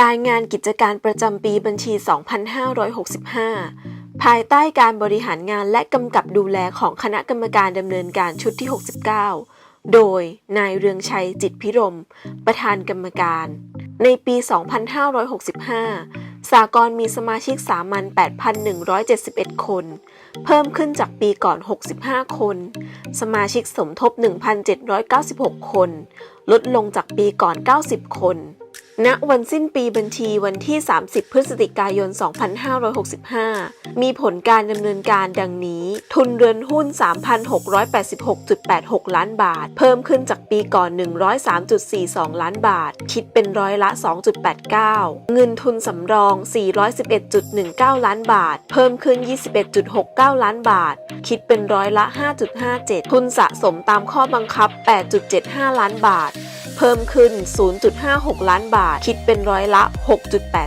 รายงานกิจการประจำปีบัญชี 2565 ภายใต้การบริหารงานและกำกับดูแลของคณะกรรมการดำเนินการชุดที่ 69 โดยนายเรืองชัยจิตพิรม ประธานกรรมการ ในปี 2565 สากลมีสมาชิกสามัญ 8,171 คน เพิ่มขึ้นจากปีก่อน 65 คน สมาชิกสมทบ 1,796 คน ลดลงจากปีก่อน 90 คน ณวันสิ้นปีบัญชีวันที่ 30 พฤศจิกายน 2565 มีผลการดำเนินการดังนี้ ทุนเรือนหุ้น 3,686.86 ล้านบาท เพิ่มขึ้นจากปีก่อน 103.42 ล้านบาท คิดเป็นร้อยละ 2.89 เงินทุนสำรอง 411.19 ล้านบาท เพิ่มขึ้น 21.69 ล้านบาท คิดเป็นร้อยละ 5.57 ทุนสะสมตามข้อบังคับ 8.75 ล้านบาท เพิ่มขึ้น 0.56 ล้านบาท คิดเป็นร้อยละ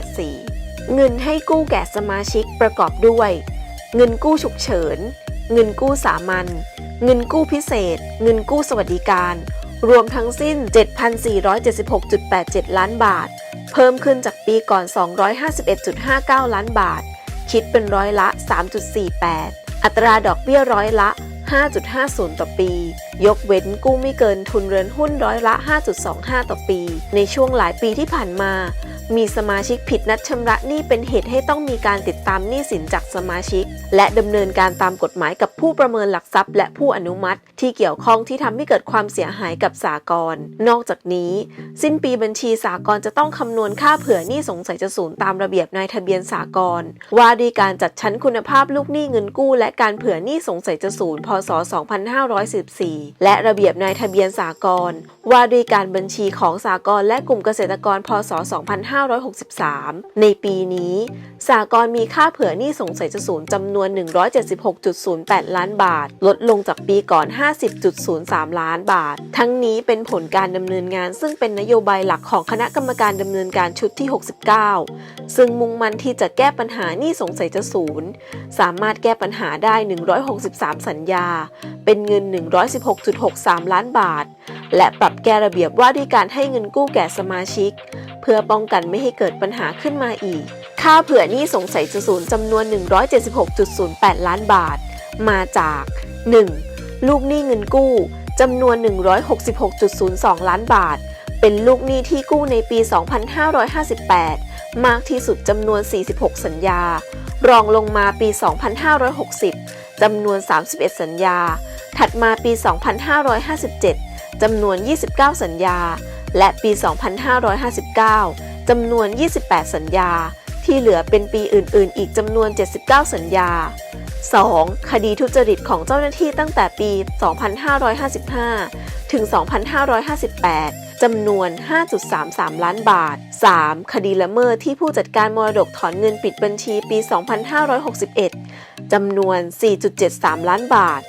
6.84 เงินให้กู้แก่สมาชิกประกอบด้วย เงินกู้ฉุกเฉิน เงินกู้สามัญ เงินกู้พิเศษ เงินกู้สวัสดิการ รวมทั้งสิ้น 7,476.87 ล้านบาท เพิ่มขึ้นจากปีก่อน 251.59 ล้านบาท คิดเป็นร้อยละ 3.48 อัตราดอกเบี้ยร้อยละ 5.50 ต่อปี ยกเว้นกู้ไม่เกินทุนเรือนหุ้นร้อยละ 5.25 ต่อปี ในช่วงหลายปีที่ผ่านมา มีสมาชิกผิดนัดชำระหนี้เป็นเหตุให้ต้องมีการติดตามหนี้สินจากสมาชิก และดำเนินการตามกฎหมายกับผู้ประเมินหลักทรัพย์ และผู้อนุมัติ ที่เกี่ยวข้องที่ทำให้เกิดความเสียหายกับสากลนอกจากนี้ สิ้นปีบัญชีสากลจะต้องคำนวณค่าเผื่อหนี้สงสัยจะสูญตามระเบียบนายทะเบียนสากลว่าด้วยการจัดชั้นคุณภาพลูกหนี้เงินกู้ และการเผื่อหนี้สงสัยจะสูญพศ 2514 และระเบียบนายทะเบียนสากลว่าด้วยการบัญชีของสากลและกลุ่มเกษตรกรพศ 2 2563 ในปีนี้สากลมีค่าเผื่อหนี้สงสัยจะสูญจำนวน 176.08 ล้านบาท ลดลงจากปีก่อน 50.03 ล้านบาท ทั้งนี้เป็นผลการดำเนินงาน ซึ่งเป็นนโยบายหลักของคณะกรรมการดำเนินการชุดที่ 69 ซึ่งมุ่งมั่นที่จะแก้ปัญหาหนี้สงสัยจะสูญสามารถแก้ปัญหาได้ 163 สัญญา เป็นเงิน 116.63 ล้านบาท และปรับแก้ระเบียบว่าด้วยการให้เงินกู้แก่สมาชิก เพื่อป้องกันไม่ให้เกิดปัญหาขึ้นมาอีก ค่าเผื่อหนี้สงสัยจะสูญจำนวน 176.08 ล้านบาท มาจาก 1. ลูกหนี้เงินกู้จำนวน 166.02 ล้านบาท เป็นลูกหนี้ที่กู้ในปี 2558 มากที่สุดจำนวน 46 สัญญา รองลงมาปี 2560จำนวน 31 สัญญา ถัดมาปี 2557 จำนวน 29 สัญญา และปี 2559 จำนวน 28 สัญญา ที่เหลือเป็นปีอื่น ๆ อีกจำนวน 79 สัญญา 2. คดีทุจริตของเจ้าหน้าที่ตั้งแต่ปี 2555 ถึง 2558 จำนวน 5.33 ล้านบาท 3. คดีละเมิดที่ผู้จัดการมรดกถอนเงินปิดบัญชีปี 2561 จำนวน 4.73 ล้านบาท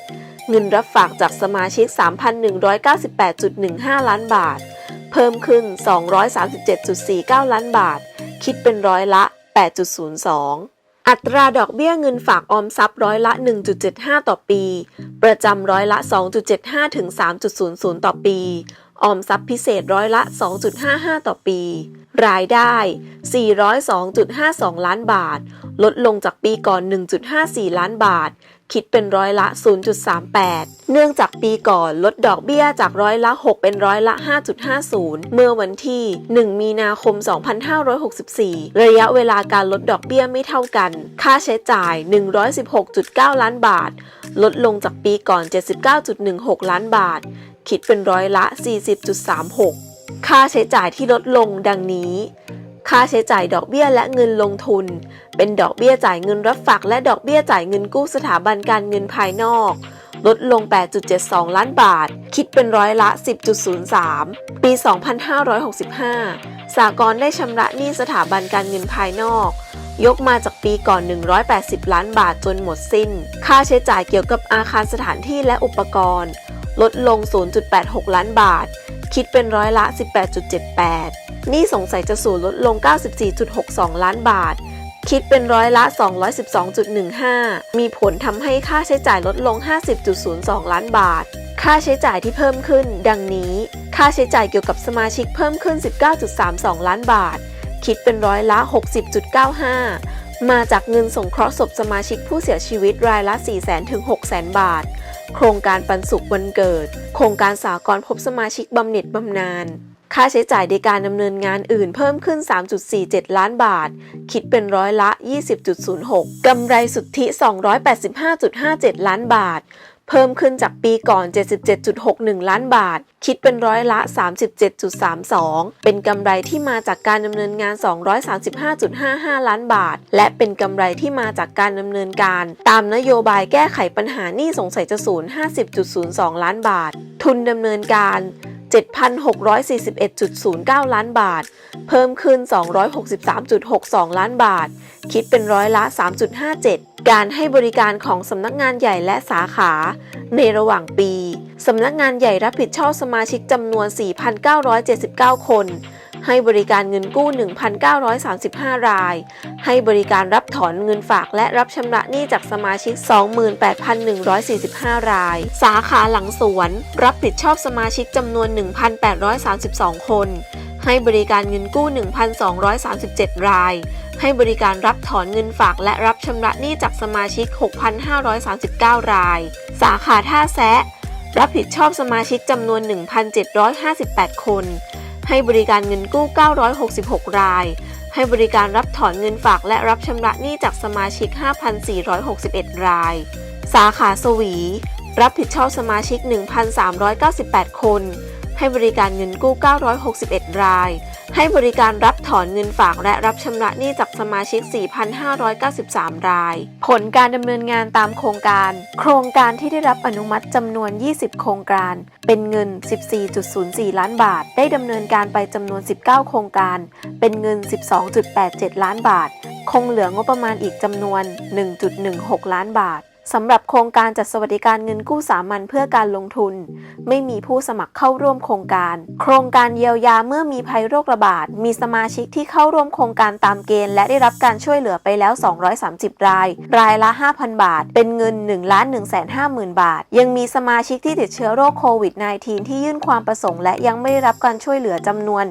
เงินรับฝากจากสมาชิก 3,198.15 ล้านบาท เพิ่มขึ้น 237.49 ล้านบาท คิดเป็นร้อยละ 8.02 อัตราดอกเบี้ยเงินฝากออมทรัพย์ร้อยละ 1.75 ต่อปี ประจำร้อยละ 2.75 ถึง 3.00 ต่อปี ออมทรัพย์พิเศษร้อยละ 2.55 ต่อปี รายได้ 402.52 ล้านบาท ลดลงจากปีก่อน 1.54 ล้านบาท คิดเป็นร้อยละ 0.38 เนื่องจากปีก่อนลดดอกเบี้ยจากร้อยละ 6 เป็นร้อยละ 5.50 เมื่อวันที่ 1 มีนาคม 2564 ระยะเวลาการลดดอกเบี้ยไม่เท่ากัน ค่าใช้จ่าย 116.9 ล้านบาท ลดลงจากปีก่อน 79.16 ล้านบาท คิดเป็นร้อยละ 40.36 ค่าใช้จ่ายที่ลดลงดังนี้ ค่าใช้จ่ายดอกเบี้ยและเงินลงทุน เป็นดอกเบี้ยจ่ายเงินรับฝากและดอกเบี้ยจ่ายเงินกู้สถาบันการเงินภายนอก ลดลง 8.72 ล้านบาท คิดเป็นร้อยละ 10.03 ปี 2565สากลได้ชำระหนี้สถาบันการเงินภายนอก ยกมาจากปีก่อน 180 ล้านบาทจนหมดสิ้น ค่าใช้จ่ายเกี่ยวกับอาคารสถานที่และอุปกรณ์ ลดลง 0.86 ล้านบาท คิดเป็นร้อยละ 18.78 หนี้สงสัยจะสูญลดลง 94.62 ล้านบาท คิดเป็นร้อยละ 212.15 มีผลทำให้ค่าใช้จ่ายลดลง 50.02 ล้านบาท ค่าใช้จ่ายที่เพิ่มขึ้น ดังนี้ ค่าใช้จ่ายเกี่ยวกับสมาชิกเพิ่มขึ้น 19.32 ล้านบาท คิดเป็นร้อยละ 60.95 มาจากเงินสงเคราะห์ศพสมาชิกผู้เสียชีวิตรายละ 400,000ถึง600,000 บาทโครงการปันสุขวันเกิด โครงการสากลพบสมาชิกบำเหน็จบำนาญ ค่าใช้จ่ายในการดำเนินงานอื่นเพิ่มขึ้น 3.47 ล้านบาท คิดเป็นร้อยละ 20.06 กำไรสุทธิ 285.57 ล้านบาท เพิ่มขึ้นจากปีก่อน 77.61 ล้านบาท คิดเป็นร้อยละ 37.32 เป็นกำไรที่มาจากการดำเนินงาน 235.55 ล้านบาท และเป็นกำไรที่มาจากการดำเนินการ ตามนโยบายแก้ไขปัญหาหนี้สงสัยจะศูนย์50.02 ล้านบาท ทุนดำเนินการ 7,641.09 ล้านบาท เพิ่มขึ้น 263.62 ล้านบาท คิดเป็นร้อยละ 3.57 การให้บริการของสำนักงานใหญ่และสาขา ในระหว่างปี สำนักงานใหญ่รับผิดชอบสมาชิกจำนวน 4,979 คน ให้บริการเงินกู้ 1,935 ราย ให้บริการรับถอนเงินฝากและรับชำระหนี้จากสมาชิก 28,145 ราย สาขาหลังสวน รับผิดชอบสมาชิกจำนวน 1,832 คน ให้บริการเงินกู้ 1,237 ราย ให้บริการรับถอนเงินฝากและรับชำระหนี้จากสมาชิก 6,539 ราย สาขาท่าแซะรับผิดชอบสมาชิกจำนวน 1,758 คน ให้บริการเงินกู้ 966 ราย ให้บริการรับถอนเงินฝากและรับชำระหนี้จากสมาชิก 5,461 ราย สาขาสวี รับผิดชอบสมาชิก 1,398 คน ให้บริการเงินกู้ 961 ราย ให้บริการรับถอนเงินฝากและรับชำระหนี้จากสมาชิก 4,593 ราย ผลการดำเนินงานตามโครงการ โครงการที่ได้รับอนุมัติจำนวน 20 โครงการ เป็นเงิน 14.04 ล้านบาท ได้ดำเนินการไปจำนวน 19 โครงการ เป็นเงิน 12.87 ล้านบาท คงเหลืองบประมาณอีกจำนวน 1.16 ล้านบาท สำหรับโครงการจัดสวัสดิการเงินกู้สามัญเพื่อการลงทุน ไม่มีผู้สมัครเข้าร่วมโครงการ โครงการเยียวยาเมื่อมีภัยโรคระบาด มีสมาชิกที่เข้าร่วมโครงการตามเกณฑ์และได้รับการช่วยเหลือไปแล้ว 230 ราย รายละ 5,000 บาท เป็นเงิน1 1 5 0 0 0 0 บาท ยังมีสมาชิกที่ติดเชื้อโรคโควิด -19 ที่ยื่นความประสงค์และยังไม่ได้รับการช่วยเหลือจำนวน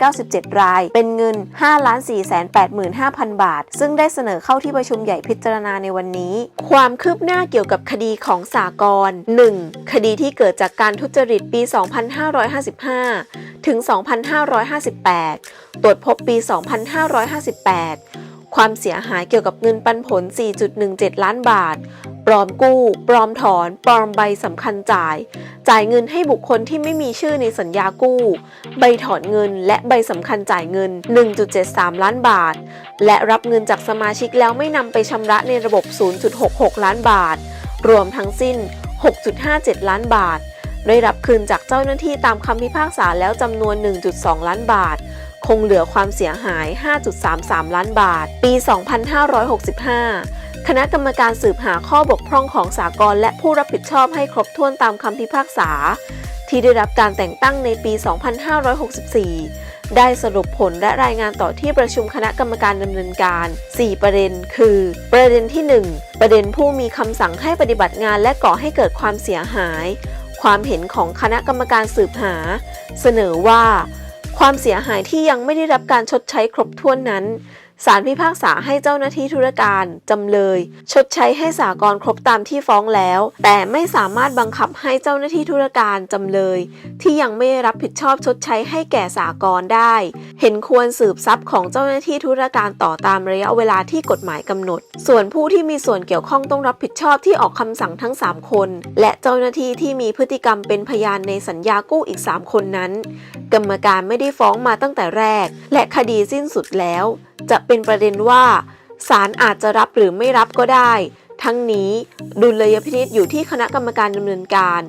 1,097 ราย เป็นเงิน 5 4 8 5 0 0 0 บาท ซึ่งได้เสนอเข้าที่ประชุมใหญ่พิจารณาในวันนี้ ความคืบหน้าเกี่ยวกับคดีของสากล 1. คดีที่เกิดจากการทุจริตปี 2555 ถึง 2558 ตรวจพบปี 2558 ความเสียหายเกี่ยวกับเงินปันผล 4.17 ล้านบาท ปลอมกู้ ปลอมถอน ปลอมใบสำคัญจ่าย จ่ายเงินให้บุคคลที่ไม่มีชื่อในสัญญากู้ ใบถอนเงิน และใบสำคัญจ่ายเงิน 1.73 ล้านบาท และรับเงินจากสมาชิกแล้วไม่นำไปชำระในระบบ 0.66 ล้านบาท รวมทั้งสิ้น 6.57 ล้านบาท ได้รับคืนจากเจ้าหน้าที่ตามคำพิพากษาแล้วจำนวน 1.2 ล้านบาท คงเหลือความเสียหาย 5.33 ล้านบาท ปี 2565 คณะกรรมการสืบหาข้อบกพร่องของสากลและผู้รับผิดชอบให้ครบถ้วนตามคำพิพากษา ที่ได้รับการแต่งตั้งในปี 2564 ได้สรุปผลและรายงานต่อที่ประชุมคณะกรรมการดำเนินการ 4 ประเด็น คือ ประเด็นที่ 1 ประเด็นผู้มีคำสั่งให้ปฏิบัติงานและก่อให้เกิดความเสียหาย ความเห็นของคณะกรรมการสืบหา เสนอว่า ความเสียหายที่ยังไม่ได้รับการชดใช้ครบถ้วนนั้น ศาลพิพากษาให้เจ้าหน้าที่ธุรการจำเลย ชดใช้ให้สากลครบตามที่ฟ้องแล้ว แต่ไม่สามารถบังคับให้เจ้าหน้าที่ธุรการจำเลย ที่ยังไม่รับผิดชอบชดใช้ให้แก่สากลได้ เห็นควรสืบทรัพย์ของเจ้าหน้าที่ธุรการต่อตามระยะเวลาที่กฎหมายกำหนด ส่วนผู้ที่มีส่วนเกี่ยวข้องต้องรับผิดชอบที่ออกคำสั่งทั้ง 3 คน และเจ้าหน้าที่ที่มีพฤติกรรมเป็นพยานในสัญญากู้อีก 3 คนนั้น กรรมการไม่ได้ฟ้องมาตั้งแต่แรก และคดีสิ้นสุดแล้ว จะเป็นประเด็นว่าศาลอาจจะรับหรือไม่รับก็ได้ ทั้งนี้ดุลยพินิษอยู่ที่คณะกรรมการดำเนินการ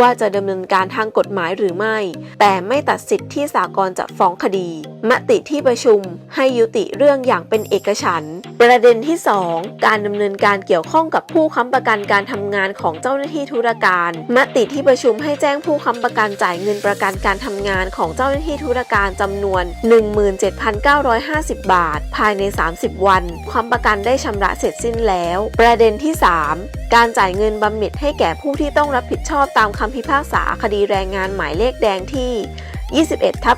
ว่าจะดำเนินการทางกฎหมายหรือไม่ แต่ไม่ตัดสิทธิ์ที่สากลจะฟ้องคดี มติที่ประชุมให้ยุติเรื่องอย่างเป็นเอกฉันท์ประเด็นที่ 2 การดำเนินการเกี่ยวข้องกับผู้ค้ำประกันการทำงานของเจ้าหน้าที่ธุรการ มติที่ประชุมให้แจ้งผู้ค้ำประกันจ่ายเงินประกันการทำงานของเจ้าหน้าที่ธุรการจำนวน 17,950 บาท ภายใน 30 วัน ความประกันได้ชำระเสร็จสิ้นแล้ว ประเด็นที่ 3 การจ่ายเงินบำเหน็จให้แก่ผู้ที่ต้องรับผิดชอบตามคำพิพากษาคดีแรงงานหมายเลขแดงที่ 21ทับ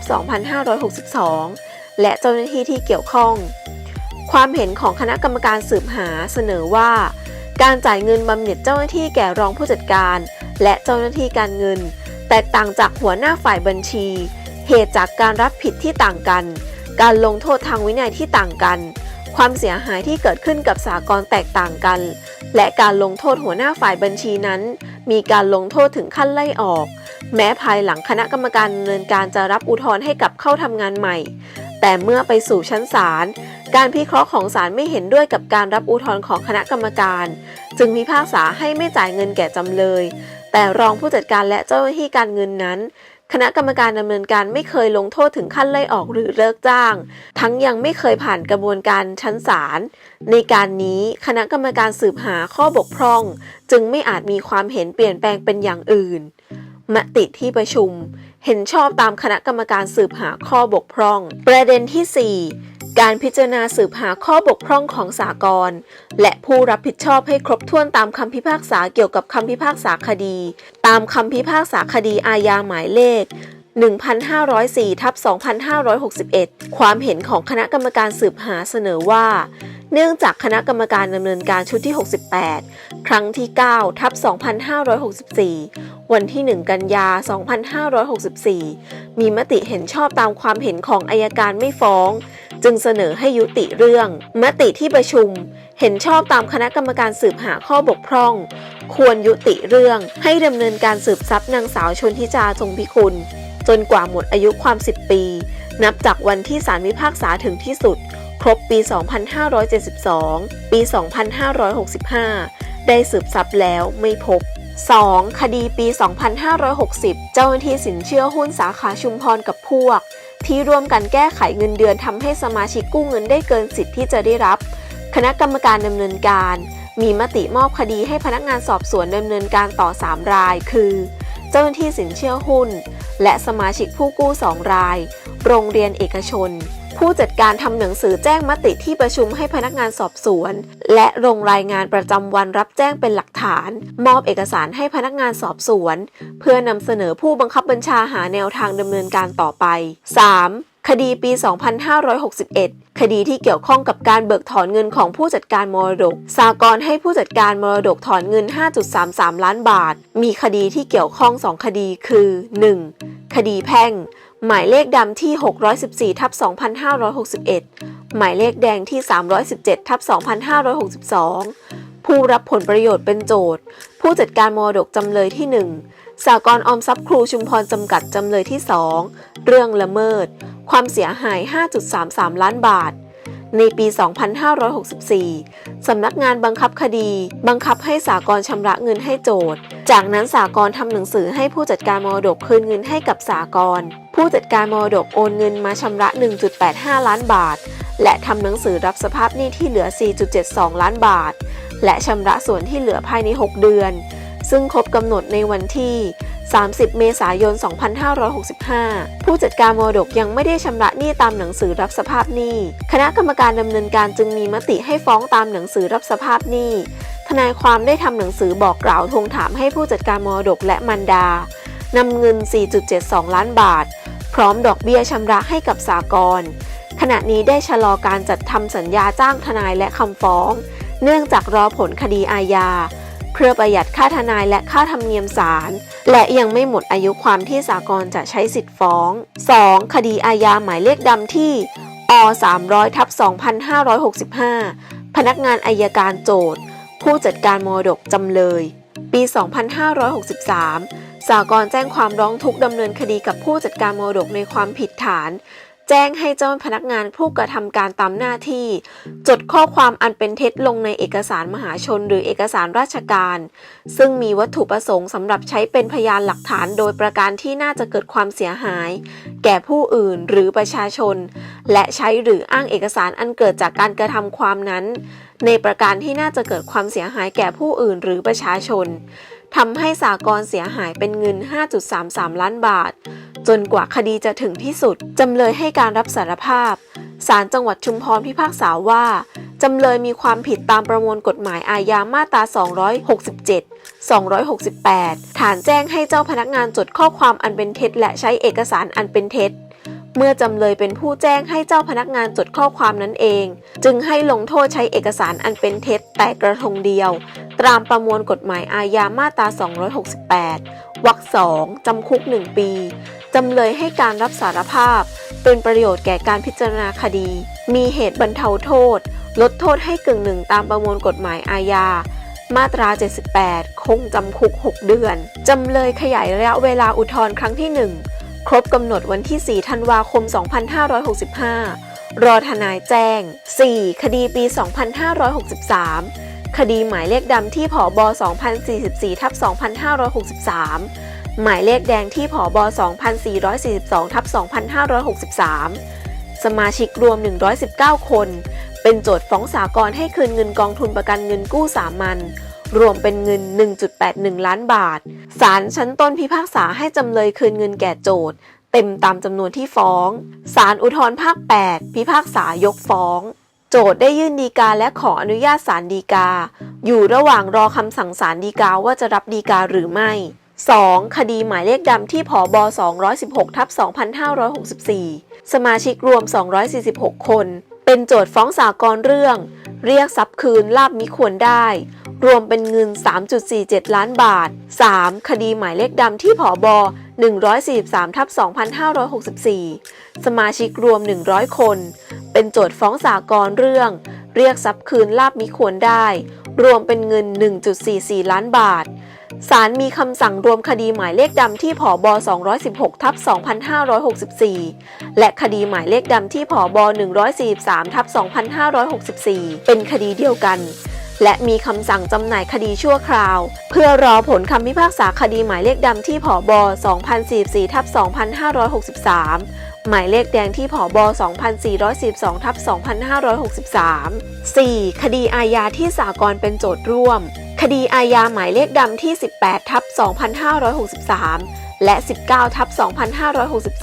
2562 และเจ้าหน้าที่ที่เกี่ยวข้อง ความเห็นของคณะกรรมการสืบหาเสนอว่า การจ่ายเงินบำเหน็จเจ้าหน้าที่แก่รองผู้จัดการ และเจ้าหน้าที่การเงิน แตกต่างจากหัวหน้าฝ่ายบัญชี เหตุจากการรับผิดที่ต่างกัน การลงโทษทางวินัยที่ต่างกัน ความเสียหายที่เกิดขึ้นกับสากลแตกต่างกัน และการลงโทษหัวหน้าฝ่ายบัญชีนั้น มีการลงโทษถึงขั้นไล่ออก แม้ภายหลังคณะกรรมการดำเนินการจะรับอุทธรณ์ให้กับเข้าทำงานใหม่ แต่เมื่อไปสู่ชั้นศาลการพิเคราะห์ของศาลไม่เห็นด้วยกับการรับอุทธรณ์ของคณะกรรมการ จึงมีพากษาให้ไม่จ่ายเงินแก่จำเลย แต่รองผู้จัดการและเจ้าหน้าที่การเงินนั้น คณะกรรมการดำเนินการไม่เคยลงโทษถึงขั้นไล่ออกหรือเลิกจ้าง ทั้งยังไม่เคยผ่านกระบวนการชั้นศาล ในการนี้คณะกรรมการสืบหาข้อบกพร่อง จึงไม่อาจมีความเห็นเปลี่ยนแปลงเป็นอย่างอื่น มติที่ประชุม เห็นชอบตามคณะกรรมการสืบหาข้อบกพร่อง ประเด็นที่ 4 การพิจารณาสืบหาข้อบกพร่องของสากลและผู้รับผิดชอบให้ครบถ้วนตามคำพิพากษาเกี่ยวกับคำพิพากษาคดี ตามคำพิพากษาคดีอาญาหมายเลข 1504ทับ2561 ความเห็นของคณะกรรมการสืบหาเสนอว่า เนื่องจากคณะกรรมการดำเนินการชุดที่ 68 ครั้งที่ 9 ทับ2564 วันที่ 1 กันยา 2564 มีมติเห็นชอบตามความเห็นของอายการไม่ฟ้อง จึงเสนอให้ยุติเรื่อง มติที่ประชุมเห็นชอบตามคณะกรรมการสืบหาข้อบกพร่อง ควรยุติเรื่องให้ดำเนินการสืบทรัพย์นางสาวชนทิจาทรงพิคุณ จนกว่าหมดอายุความ 10 ปี นับจากวันที่ศาลพิพากษาถึงที่สุด ครบปี 2572 ปี 2565 ได้สืบทรัพย์แล้วไม่พบ 2. คดีปี 2560 เจ้าหน้าที่สินเชื่อหุ้นสาขาชุมพรกับพวก ที่ร่วมกันแก้ไขเงินเดือนทำให้สมาชิกกู้เงินได้เกินสิทธิ์ที่จะได้รับ คณะกรรมการดำเนินการ มีมติมอบคดีให้พนักงานสอบสวนดำเนินการต่อ 3 ราย คือ จ้าหน้าที่สินเชื่อหุ้น และสมาชิกผู้กู้ 2 ราย โรงเรียนเอกชน ผู้จัดการทำหนังสือแจ้งมติที่ประชุมให้พนักงานสอบสวน และลงรายงานประจำวันรับแจ้งเป็นหลักฐาน มอบเอกสารให้พนักงานสอบสวน เพื่อนำเสนอผู้บังคับบัญชาหาแนวทางดำเนินการต่อไป 3. คดีปี 2561 คดีที่เกี่ยวข้องกับการเบิกถอนเงินของผู้จัดการมรดก สากลให้ผู้จัดการมรดกถอนเงิน 5.33 ล้านบาท มีคดีที่เกี่ยวข้อง 2 คดีคือ 1. คดีแพ่ง หมายเลขดำที่ 614ทับ2561 หมายเลขแดงที่ 317ทับ2562 ผู้รับผลประโยชน์เป็นโจทย์ ผู้จัดการมรดกจำเลยที่ 1 สากลออมทรัพย์ครูชุมพรจำกัดจำเลยที่ 2 เรื่องละเมิด ความเสียหาย 5.33 ล้านบาท ในปี 2564 สำนักงานบังคับคดี บังคับให้สากลชำระเงินให้โจทย์ จากนั้นสากลทำหนังสือให้ผู้จัดการมรดกคืนเงินให้กับสากลผู้จัดการมรดกโอนเงินมาชำระ 1.85 ล้านบาท และทำหนังสือรับสภาพหนี้ที่เหลือ 4.72 ล้านบาท และชำระส่วนที่เหลือภายใน 6 เดือน ซึ่งครบกำหนดในวันที่ 30 เมษายน 2565 ผู้จัดการมรดกยังไม่ได้ชำระหนี้ตามหนังสือรับสภาพหนี้ คณะกรรมการดำเนินการจึงมีมติให้ฟ้องตามหนังสือรับสภาพหนี้ ทนายความได้ทำหนังสือบอกกล่าวทวงถามให้ผู้จัดการมรดกและมันดานำเงิน 4.72 ล้านบาท พร้อมดอกเบี้ยชำระให้กับสากลขณะนี้ได้ชะลอการจัดทำสัญญาจ้างทนายและคำฟ้อง เนื่องจากรอผลคดีอาญา เพื่อประหยัดค่าทนายและค่าธรรมเนียมศาลและยังไม่หมดอายุความที่สากลจะใช้สิทธิ์ฟ้อง 2. คดีอาญาหมายเลขดำที่อ300ทับ2565 พนักงานอายการโจทย์ ผู้จัดการมรดกจำเลย ปี 2563สากลแจ้งความร้องทุกข์ดำเนินคดีกับผู้จัดการมรดกในความผิดฐาน แจ้งให้เจ้าพนักงานผู้กระทำการตามหน้าที่ จดข้อความอันเป็นเท็จลงในเอกสารมหาชนหรือเอกสารราชการ ซึ่งมีวัตถุประสงค์สำหรับใช้เป็นพยานหลักฐานโดยประการที่น่าจะเกิดความเสียหาย แก่ผู้อื่นหรือประชาชน และใช้หรืออ้างเอกสารอันเกิดจากการกระทำความนั้น ในประการที่น่าจะเกิดความเสียหายแก่ผู้อื่นหรือประชาชน ทำให้สากลเสียหายเป็นเงิน 5.33 ล้านบาท จนกว่าคดีจะถึงที่สุด จำเลยให้การรับสารภาพ ศาลจังหวัดชุมพรพิพากษาว่าจำเลยมีความผิดตามประมวลกฎหมายอาญามาตรา 267 268 ฐานแจ้งให้เจ้าพนักงานจดข้อความอันเป็นเท็จ และใช้เอกสารอันเป็นเท็จ เมื่อจำเลยเป็นผู้แจ้งให้เจ้าพนักงานจดข้อความนั้นเอง จึงให้ลงโทษใช้เอกสารอันเป็นเท็จแต่กระทงเดียว ตามประมวลกฎหมายอาญามาตรา 268 วรรคสองจำคุก 1 ปี จำเลยให้การรับสารภาพ เป็นประโยชน์แก่การพิจารณาคดี มีเหตุบรรเทาโทษ ลดโทษให้กึ่งหนึ่งตามประมวลกฎหมายอาญามาตรา 78 คงจำคุก 6 เดือน จำเลยขยายระยะเวลาอุทธรณ์ครั้งที่ 1 ครบกำหนดวันที่ 4 ธันวาคม 2565 รอทนายแจ้ง 4. คดีปี 2563 คดีหมายเลขดำที่ผอบ2044ทับ2563 หมายเลขแดงที่ผอบ2442ทับ2563 สมาชิกรวม 119 คน เป็นโจทย์ฟ้องสากลให้คืนเงินกองทุนประกันเงินกู้สามัญ รวมเป็นเงิน 1.81 ล้านบาท ศาลชั้นต้นพิพากษาให้จำเลยคืนเงินแก่โจทย์ เต็มตามจำนวนที่ฟ้อง ศาลอุทธรภาค 8 พิพากษายกฟ้อง โจทย์ได้ยื่นดีกาและขออนุญาตศาลฎีกา อยู่ระหว่างรอคำสั่งศาลฎีกาว่าจะรับฎีกาหรือไม่ 2. คดีหมายเลขดำที่ผอบ216ทับ2564 สมาชิกรวม 246 คน เป็นโจทย์ฟ้องสากลเรื่อง เรียกทรัพย์คืนลาบมิควรได้ รวมเป็นเงิน 3.47 ล้านบาท 3. คดีหมายเลขดำที่ผอบ143ทับ2564 สมาชิกรวม 100 คน เป็นโจทย์ฟ้องสากลเรื่อง เรียกทรัพย์คืนลาบมิควรได้ รวมเป็นเงิน 1.44 ล้านบาท ศาลมีคำสั่งรวมคดีหมายเลขดำที่ผอบ216ทับ2564 และคดีหมายเลขดำที่ผอบ143ทับ2564 เป็นคดีเดียวกัน และมีคำสั่งจำหน่ายคดีชั่วคราว เพื่อรอผลคำพิพากษาคดีหมายเลขดำที่ผอบ2044ทับ2563หมายเลขแดงที่ผอบ2442ทับ2563 4. คดีอาญาที่สากลเป็นโจทย์ร่วม คดีอาญาหมายเลขดำที่ 18 ทับ 2563 และ 19 ทับ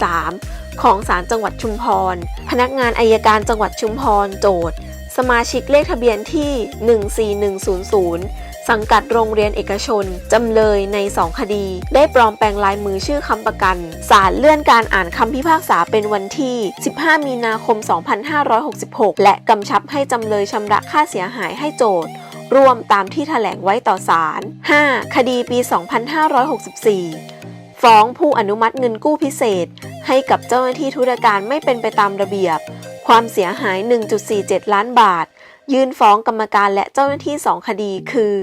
2563 ของศาลจังหวัดชุมพร พนักงานอายการจังหวัดชุมพร โจทย์ สมาชิกเลขทะเบียนที่ 14100 สังกัดโรงเรียนเอกชน จำเลยใน 2 คดี ได้ปลอมแปลงลายมือชื่อค้ำประกัน ศาลเลื่อนการอ่านคำพิพากษาเป็นวันที่ 15 มีนาคม 2566 และกำชับให้จำเลยชำระค่าเสียหายให้โจทย์ ร่วมตามที่แถลงไว้ต่อศาล 5. คดีปี 2564 ฟ้องผู้อนุมัติเงินกู้พิเศษ ให้กับเจ้าหน้าที่ธุรการไม่เป็นไปตามระเบียบ ความเสียหาย 1.47 ล้านบาท ยื่นฟ้องกรรมการและเจ้าหน้าที่ 2 คดีคือ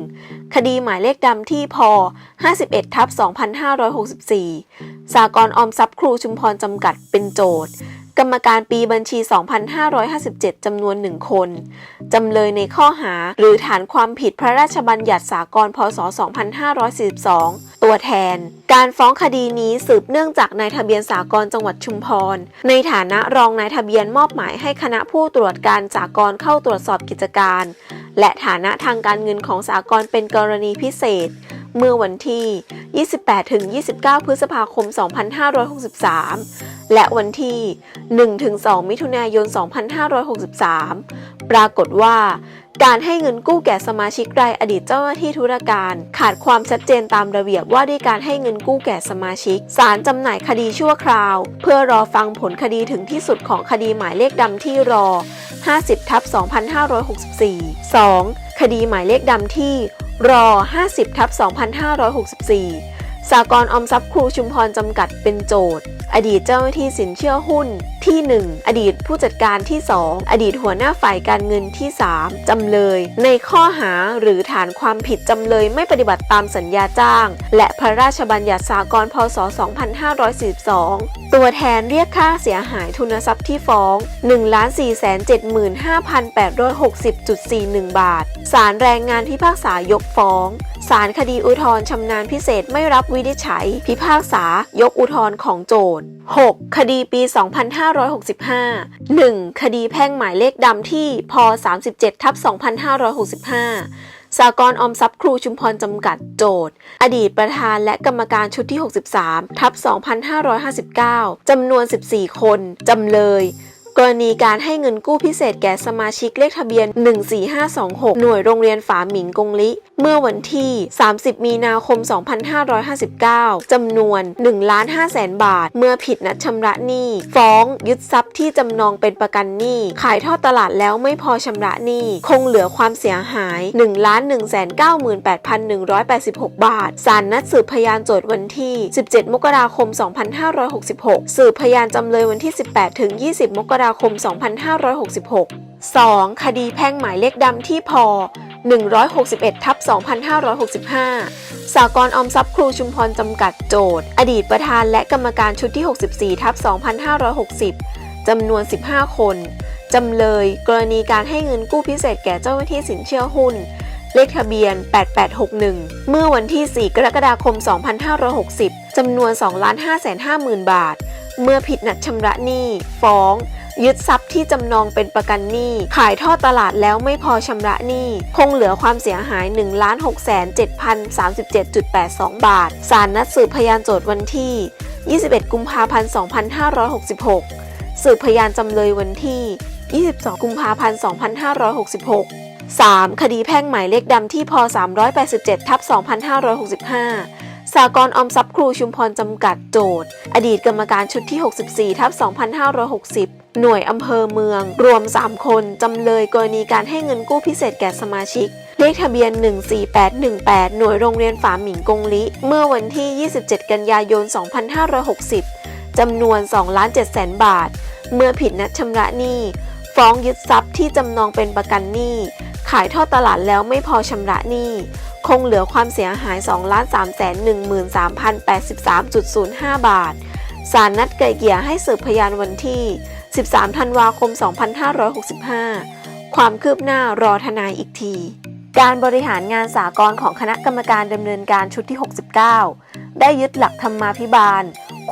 1. คดีหมายเลขดำที่พ51ทับ2564สากลออมทรัพย์ครูชุมพรจำกัดเป็นโจทย์ กรรมการปีบัญชี 2557 จำนวน 1 คน จำเลยในข้อหาหรือฐานความผิดพระราชบัญญัติสากลพศ 2542 ตัวแทน การฟ้องคดีนี้สืบเนื่องจากนายทะเบียนสากลจังหวัดชุมพร ในฐานะรองนายทะเบียนมอบหมายให้คณะผู้ตรวจการสากลเข้าตรวจสอบกิจการ และฐานะทางการเงินของสากลเป็นกรณีพิเศษ เมื่อวันที่ 28-29 พฤษภาคม 2563 และวันที่ 1-2 มิถุนายน 2563 ปรากฏว่าการให้เงินกู้แก่สมาชิกรายอดีตเจ้าหน้าที่ธุรการ ขาดความชัดเจนตามระเบียบว่าด้วยการให้เงินกู้แก่สมาชิกศาลจำหน่ายคดีชั่วคราว เพื่อรอฟังผลคดีถึงที่สุดของคดีหมายเลขดำที่รอ 50ทับ2564 2. คดีหมายเลขดำที่ รอ 50ทับ2564สากรออมทรัพย์ครูชุมพรจำกัดเป็นโจทย์ อดีตเจ้าหน้าที่สินเชื่อหุ้น ที่ 1 อดีตผู้จัดการที่ 2 อดีตหัวหน้าฝ่ายการเงินที่ 3 จำเลย ในข้อหาหรือฐานความผิดจำเลยไม่ปฏิบัติตามสัญญาจ้าง และพระราชบัญญัติสากลพศ 2542 ตัวแทนเรียกค่าเสียหายทุนทรัพย์ที่ฟ้อง 1,475,860.41 บาท ศาลแรงงานพิพากษายกฟ้องศาลคดีอุทธรณ์ชำนาญพิเศษไม่รับวินิจฉัย พิพากษายกอุทธรณ์ของโจทย์ 6. คดีปี 2565 1. คดีแพ่งหมายเลขดำที่พ37ทับ2565 สากรออมทรัพย์ครูชุมพรจำกัดโจทย์ อดีตประธานและกรรมการชุดที่ 63ทับ2559 จำนวน 14 คน จำเลย กรณีการให้เงินกู้พิเศษแก่สมาชิกเลขทะเบียน 14526 หน่วยโรงเรียนฝาหมิงกงลิ เมื่อวันที่ 30 มีนาคม 2559 จำนวน1ล้าน5แสนบาท เมื่อผิดนัดชำระหนี้ ฟ้องยึดทรัพย์ที่จำนองเป็นประกันหนี้ ขายทอดตลาดแล้วไม่พอชำระหนี้ คงเหลือความเสียหาย1 1 9 8 1 8 6 บาท ศาลนัดสืบพยานโจทย์วันที่ 17 มกราคม 2566 สืบพยานจำเลยวันที่ 18 ถึง 20 มกราาคม 2566 2. คดีแพ่งหมายเลขดำที่พอ 161ทับ2565 สากลออมทรัพย์ครูชุมพรจำกัดโจทย์ อดีตประธานและกรรมการชุดที่ 64ทับ2560 จำนวน 15 คน จำเลย กรณีการให้เงินกู้พิเศษแก่เจ้าหน้าที่สินเชื่อหุ้น เลขทะเบียน 8861 เมื่อวันที่ 4 กรกฎาคม 2560 จำนวน 2,550,000 บาท เมื่อผิดนัดชำระหนี้ ฟ้อง ยึดทรัพย์ที่จำนองเป็นประกันหนี้ ขายทอดตลาดแล้วไม่พอชำระหนี้ คงเหลือความเสียหาย 1 6 7 0 3 7 8 2 บาท ศาลนัดสืบพยานโจทย์วันที่ 21 กุมภาพันธ์ 2566 สืบพยานจำเลยวันที่ 22 กุมภาพันธ์ 2566 3. คดีแพ่งหมายเลขดำที่พ387ทับ2565 สากลออมทรัพย์ครูชุมพรจำกัดโจทย์ อดีตกรรมการชุดที่ 64ทับ2560 หน่วยอำเภอเมือง รวม 3 คนจำเลยกรณีการให้เงินกู้พิเศษแก่สมาชิก เลขทะเบียน 14818 หน่วยโรงเรียนฝาหมิงกงลิ เมื่อวันที่ 27 กันยายน 2560 จำนวน 2 ล้าน7แสนบาท เมื่อผิดนัดชำระหนี้ ฟ้องยึดทรัพย์ที่จำนองเป็นประกันหนี้ ขายทอดตลาดแล้วไม่พอชำระหนี้คงเหลือความเสียหาย 2 3 1 3 0 8 3 0 5 บาท ศาลนัดไกล่เกลี่ยให้สืบพยานวันที่ 13 ธันวาคม 2565 ความคืบหน้ารอทนายอีกที การบริหารงานสากลของคณะกรรมการดำเนินการชุดที่ 69 ได้ยึดหลักธรรมาภิบาล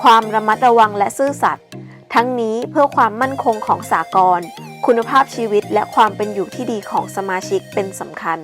ความระมัดระวังและซื่อสัตย์ ทั้งนี้เพื่อความมั่นคงของสากลคุณภาพชีวิตและความเป็นอยู่ที่ดีของสมาชิกเป็นสำคัญ